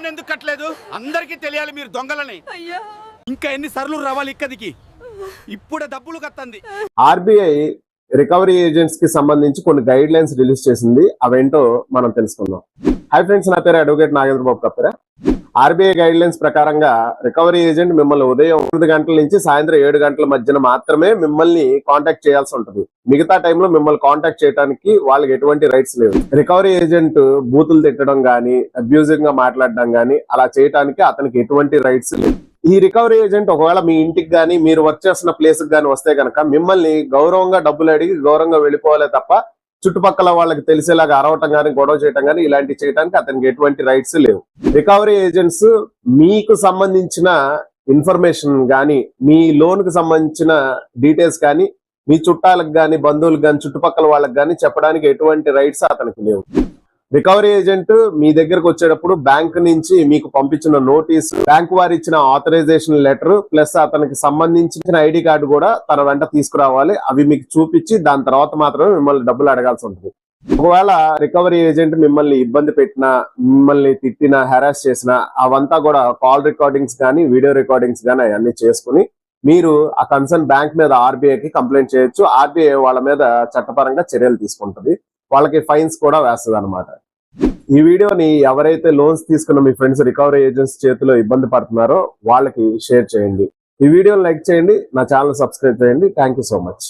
Loan ఎందుకు కట్టలేదు? అందరికీ తెలియాలి మీరు దొంగలని. అయ్యా. ఇంకా ఎన్ని సర్లు రావాలి ఇక్కడికి? ఇప్పుడే డబ్బులు కత్తంది. ఆర్బీఐ రికవరీ ఏజెంట్స్కి సంబంధించి కొన్ని గైడ్ లైన్స్ రిలీజ్ చేసింది. అవేంటో మనం తెలుసుకుందాం. హై ఫ్రెండ్స్ నా పేరు advocate Nagendra Babu Kappera. RBI guidelines ప్రకారంగా రికవరీ ఏజెంట్ మిమ్మల్ని ఉదయం ఎనిమిది గంటల నుంచి సాయంత్రం ఏడు గంటల మధ్యన మాత్రమే మిమ్మల్ని కాంటాక్ట్ చేయాల్సి ఉంటుంది. మిగతా టైంలో మిమ్మల్ని కాంటాక్ట్ చేయడానికి వాళ్ళకి ఎటువంటి రైట్స్ లేవు. రికవరీ ఏజెంట్ బూతులు తిట్టడం గానీ అబ్యూజింగ్గా మాట్లాడడం గానీ అలా చేయడానికి అతనికి ఎటువంటి రైట్స్ లేవు. ఈ రికవరీ ఏజెంట్ ఒకవేళ మీ ఇంటికి కానీ మీరు వర్క్ చేస్తున్న ప్లేస్కి గానీ వస్తే కనుక మిమ్మల్ని గౌరవంగా డబ్బులు అడిగి గౌరవంగా వెళ్ళిపోవాలే తప్ప చుట్టుపక్కల వాళ్ళకి తెలిసేలాగా అరవటం కానీ గొడవ చేయటం కానీ ఇలాంటివి చేయడానికి అతనికి ఎటువంటి రైట్స్ లేవు. రికవరీ ఏజెంట్స్ మీకు సంబంధించిన ఇన్ఫర్మేషన్ కానీ మీ లోన్కి సంబంధించిన డీటెయిల్స్ కానీ మీ చుట్టాలకు కానీ బంధువులకు కానీ చుట్టుపక్కల వాళ్ళకి కానీ చెప్పడానికి ఎటువంటి రైట్స్ అతనికి లేవు. రికవరీ ఏజెంట్ మీ దగ్గరకు వచ్చేటప్పుడు బ్యాంక్ నుంచి మీకు పంపించిన నోటీస్ బ్యాంక్ వారు ఇచ్చిన ఆథరైజేషన్ లెటర్ ప్లస్ అతనికి సంబంధించిన ఐడి కార్డు కూడా తన వెంట తీసుకురావాలి. అవి మీకు చూపించి దాని తర్వాత మాత్రమే మిమ్మల్ని డబ్బులు అడగాల్సి ఉంటుంది. ఒకవేళ రికవరీ ఏజెంట్ మిమ్మల్ని ఇబ్బంది పెట్టినా మిమ్మల్ని తిట్టినా హెరాస్ చేసినా అవంతా కూడా కాల్ రికార్డింగ్స్ కానీ వీడియో రికార్డింగ్స్ కానీ అవన్నీ చేసుకుని మీరు ఆ కన్సర్న్ బ్యాంక్ మీద ఆర్బీఐకి కంప్లైంట్ చేయొచ్చు. ఆర్బీఐ వాళ్ళ మీద చట్టపరంగా చర్యలు తీసుకుంటది. వాళ్ళకి ఫైన్స్ కూడా వేస్తుంది అనమాట ఈ వీడియోని ఎవరైతే లోన్స్ తీసుకున్న మీ ఫ్రెండ్స్ రికవరీ ఏజెంట్స్ చేతిలో ఇబ్బంది పడుతున్నారో వాళ్ళకి షేర్ చేయండి. ఈ వీడియోని లైక్ చేయండి నా ఛానల్ సబ్స్క్రైబ్ చేయండి. Thank so much.